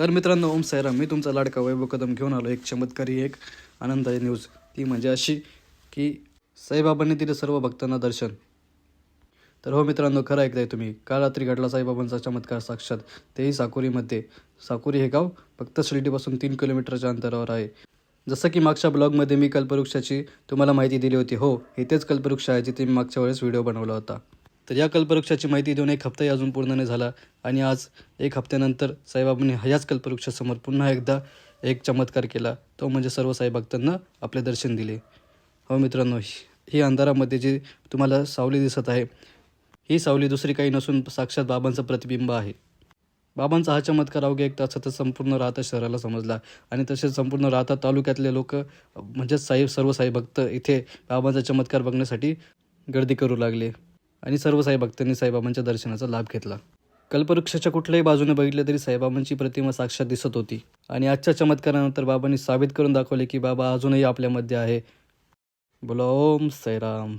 तर मित्रांनो ओम सैराम मी तुमचा लाडका वैभव कदम घेऊन आलो एक चमत्कारी एक आनंदाची न्यूज ती म्हणजे अशी की साईबाबांनी दिलं सर्व भक्तांना दर्शन. तर हो मित्रांनो खरं ऐकताय तुम्ही. काल रात्री घडला साईबाबांचा चमत्कार साक्षात. तेही साकुरीमध्ये. साकुरी हे गाव फक्त शिर्डीपासून तीन किलोमीटरच्या अंतरावर आहे. जसं की मागच्या ब्लॉगमध्ये मी कल्पवृक्षाची तुम्हाला माहिती दिली होती. हो हे तेच कल्पवृक्ष आहे जिथे मी मागच्या वेळेस व्हिडिओ बनवला होता. तर या कल्पवृक्षाची माहिती देऊन एक हप्ताही अजून पूर्ण नाही झाला. आणि आज एक हप्त्यानंतर साईबाबांनी ह्याच कल्पवृक्षासमोर पुन्हा एकदा एक चमत्कार केला. तो म्हणजे सर्व साई भक्तांना आपले दर्शन दिले. हो मित्रांनो ही- ही अंधारामध्ये जी तुम्हाला सावली दिसत आहे ही सावली दुसरी काही नसून साक्षात बाबांचं प्रतिबिंब आहे. बाबांचा हा चमत्कार अवघ्या एक तासातच संपूर्ण राहता शहराला समजला. आणि तसेच संपूर्ण राहता तालुक्यातले लोक म्हणजेच साई सर्व साई भक्त इथे बाबांचा चमत्कार बघण्यासाठी गर्दी करू लागले. आणि सर्व साईभक्तांनी साईबाबांच्या दर्शनाचा लाभ घेतला. कल्पवृक्षाच्या कुठल्याही बाजूने बघितले तरी साईबाबांची प्रतिमा साक्षात दिसत होती. आणि आजच्या चमत्कारानंतर बाबांनी साबित करून दाखवले की बाबा अजूनही आपल्यामध्ये आहे. बोला ओम साईराम.